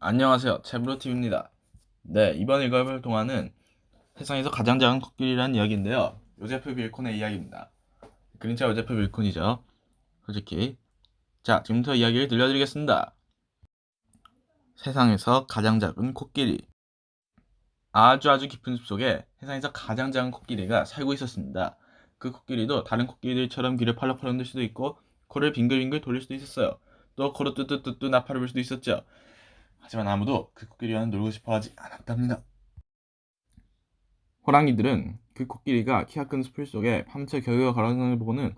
안녕하세요. 채브로팀입니다. 네, 이번 읽어볼 동화는 세상에서 가장 작은 코끼리라는 이야기인데요. 요제프 빌콘의 이야기입니다. 그림자 요제프 빌콘이죠. 솔직히. 자, 지금부터 이야기를 들려드리겠습니다. 세상에서 가장 작은 코끼리. 아주 아주 깊은 숲속에 세상에서 가장 작은 코끼리가 살고 있었습니다. 그 코끼리도 다른 코끼리들처럼 귀를 팔락팔락 흔들 수도 있고 코를 빙글빙글 돌릴 수도 있었어요. 또 코로 뚜뚜뚜뚜 나팔을 불 수도 있었죠. 하지만 아무도 그 코끼리와는 놀고 싶어 하지 않았답니다. 호랑이들은 그 코끼리가 키가 큰 숲을 속에 밤새 겨우겨우 걸어가는 걸 보고는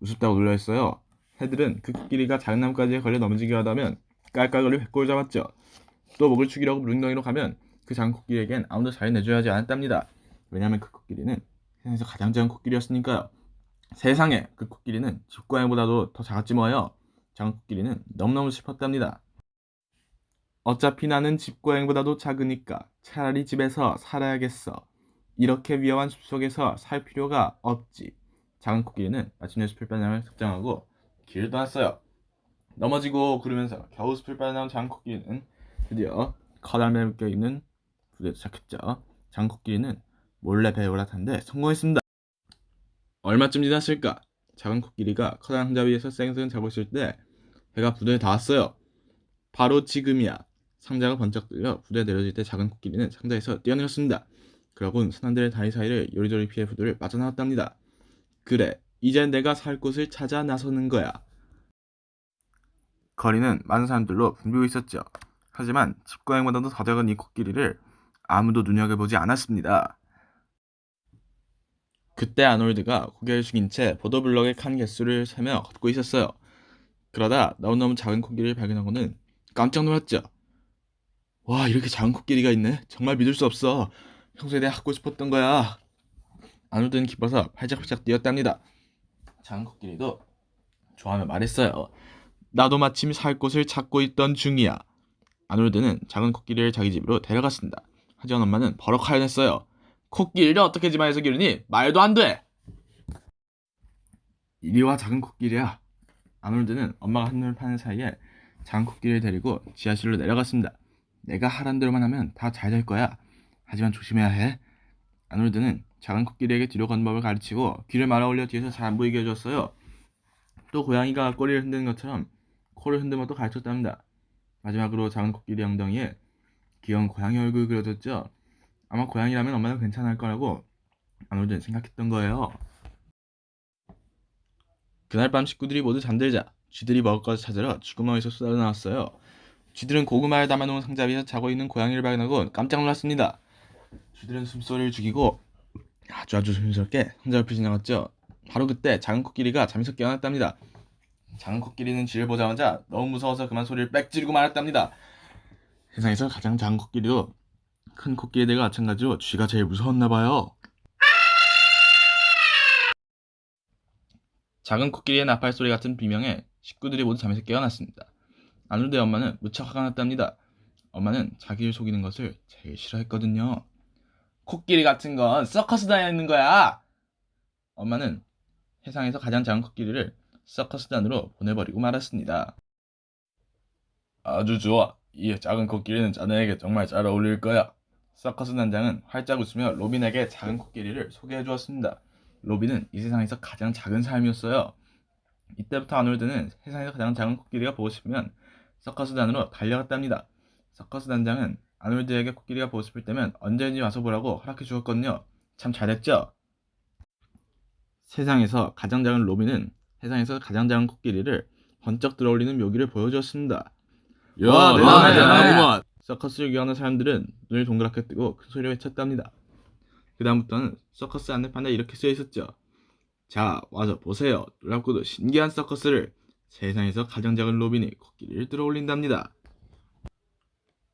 우습다고 놀라했어요. 새들은 그 코끼리가 작은 나무까지 걸려 넘어지게 하다면 깔깔거리 회골 잡았죠. 또 목을 축이라고 무릉덩이로 가면 그 작은 코끼리에겐 아무도 잘 내줘야 하지 않았답니다. 왜냐하면 그 코끼리는 세상에서 가장 작은 코끼리였으니까요. 세상에 그 코끼리는 집고양이보다도 더 작았지 뭐예요. 작은 코끼리는 너무너무 슬펐답니다. 어차피 나는 집고양이보다도 작으니까 차라리 집에서 살아야겠어. 이렇게 위험한 숲속에서 살 필요가 없지. 작은 코끼리는 마침내 빠져나갈 습장하고 길을 떠났어요. 넘어지고 구르면서 겨우 숲을 빠져나온 작은 코끼리는 드디어 커다란 묶여 있는 부대에 도착했죠. 작은 코끼리는 몰래 배에 올라탔는데 성공했습니다. 얼마쯤 지났을까? 작은 코끼리가 커다란 상자 위에서 쌩쌩 자고 있을 때 배가 부대에 닿았어요. 바로 지금이야. 상자가 번쩍 들려 부대에 내려질 때 작은 코끼리는 상자에서 뛰어내렸습니다. 그러곤 선원들의 다리 사이를 요리조리 피해 부두를 빠져나왔답니다. 그래, 이제 내가 살 곳을 찾아 나서는 거야. 거리는 많은 사람들로 붐비고 있었죠. 하지만 집고양이보다도 더 작은 이 코끼리를 아무도 눈여겨보지 않았습니다. 그때 아놀드가 고개를 숙인 채 보도블럭의 칸 개수를 세며 걷고 있었어요. 그러다 너무너무 작은 코끼리를 발견하고는 깜짝 놀랐죠. 와, 이렇게 작은 코끼리가 있네. 정말 믿을 수 없어. 평소에 내가 갖고 싶었던 거야. 아놀드는 기뻐서 팔짝팔짝 뛰었답니다. 작은 코끼리도 좋아하며 말했어요. 나도 마침 살 곳을 찾고 있던 중이야. 아놀드는 작은 코끼리를 자기 집으로 데려갔습니다. 하지만 엄마는 버럭 하연했어요. 코끼리를 어떻게 집안에서 기르니? 말도 안 돼! 이리 와 작은 코끼리야. 아놀드는 엄마가 한눈을 파는 사이에 작은 코끼리를 데리고 지하실로 내려갔습니다. 내가 하란 대로만 하면 다 잘 될 거야. 하지만 조심해야 해. 아놀드는 작은 코끼리에게 뒤로 걷는 법을 가르치고 귀를 말아 올려 뒤에서 잘 안 보이게 해줬어요. 또 고양이가 꼬리를 흔드는 것처럼 코를 흔드는 것도 가르쳤답니다. 마지막으로 작은 코끼리 엉덩이에 귀여운 고양이 얼굴 그려졌죠. 아마 고양이라면 엄마는 괜찮을 거라고 아놀드는 생각했던 거예요. 그날 밤 식구들이 모두 잠들자 쥐들이 먹을 것을 찾으러 쥐구멍에서 쏟아 나왔어요. 쥐들은 고구마를 담아놓은 상자 위에서 자고 있는 고양이를 발견하고 깜짝 놀랐습니다. 쥐들은 숨소리를 죽이고 아주 아주 조심스럽게 상자 옆을 지나갔죠. 바로 그때 작은 코끼리가 잠에서 깨어났답니다. 작은 코끼리는 쥐를 보자마자 너무 무서워서 그만 소리를 빽 지르고 말았답니다. 세상에서 가장 작은 코끼리도 큰 코끼리들과 마찬가지로 쥐가 제일 무서웠나 봐요. 작은 코끼리의 나팔 소리 같은 비명에 식구들이 모두 잠에서 깨어났습니다. 아놀드의 엄마는 무척 화가 났답니다. 엄마는 자기를 속이는 것을 제일 싫어했거든요. 코끼리 같은 건 서커스 다니는 거야. 엄마는 세상에서 가장 작은 코끼리를 서커스단으로 보내버리고 말았습니다. 아주 좋아. 이 작은 코끼리는 자네에게 정말 잘 어울릴 거야. 서커스 단장은 활짝 웃으며 로빈에게 작은 코끼리를 소개해 주었습니다. 로빈은 이 세상에서 가장 작은 사람이었어요. 이때부터 아놀드는 세상에서 가장 작은 코끼리가 보고 싶으면 서커스 단으로 달려갔답니다. 서커스 단장은 아놀드에게 코끼리가 보고 싶을 때면 언제든지 와서 보라고 허락해 주었거든요. 참 잘했죠? 세상에서 가장 작은 로빈은 세상에서 가장 작은 코끼리를 번쩍 들어올리는 묘기를 보여주었습니다. 야, 대단하구만. 서커스를 귀여워하는 사람들은 눈을 동그랗게 뜨고 큰 소리로 외쳤답니다. 그 다음부터는 서커스 안내판에 이렇게 쓰여 있었죠. 자, 와서 보세요. 놀랍고도 신기한 서커스를 세상에서 가장 작은 로빈이 코끼리를 들어올린답니다.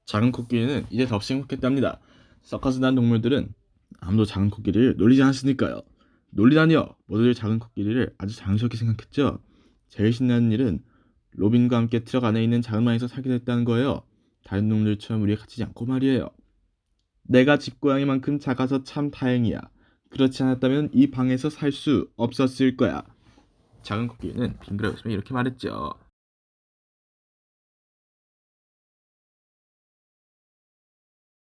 작은 코끼리는 이제 덥시 행복했답니다. 서커스 난 동물들은 아무도 작은 코끼리를 놀리지 않았으니까요. 놀리다니요. 모두들 작은 코끼리를 아주 장스럽게 생각했죠. 제일 신나는 일은 로빈과 함께 트럭 안에 있는 작은 방에서 살게 됐다는 거예요. 다른 동물들처럼 우리에 갇히지 않고 말이에요. 내가 집고양이만큼 작아서 참 다행이야. 그렇지 않았다면 이 방에서 살 수 없었을 거야. 작은 코끼리는 빙그레 웃으며 이렇게 말했죠.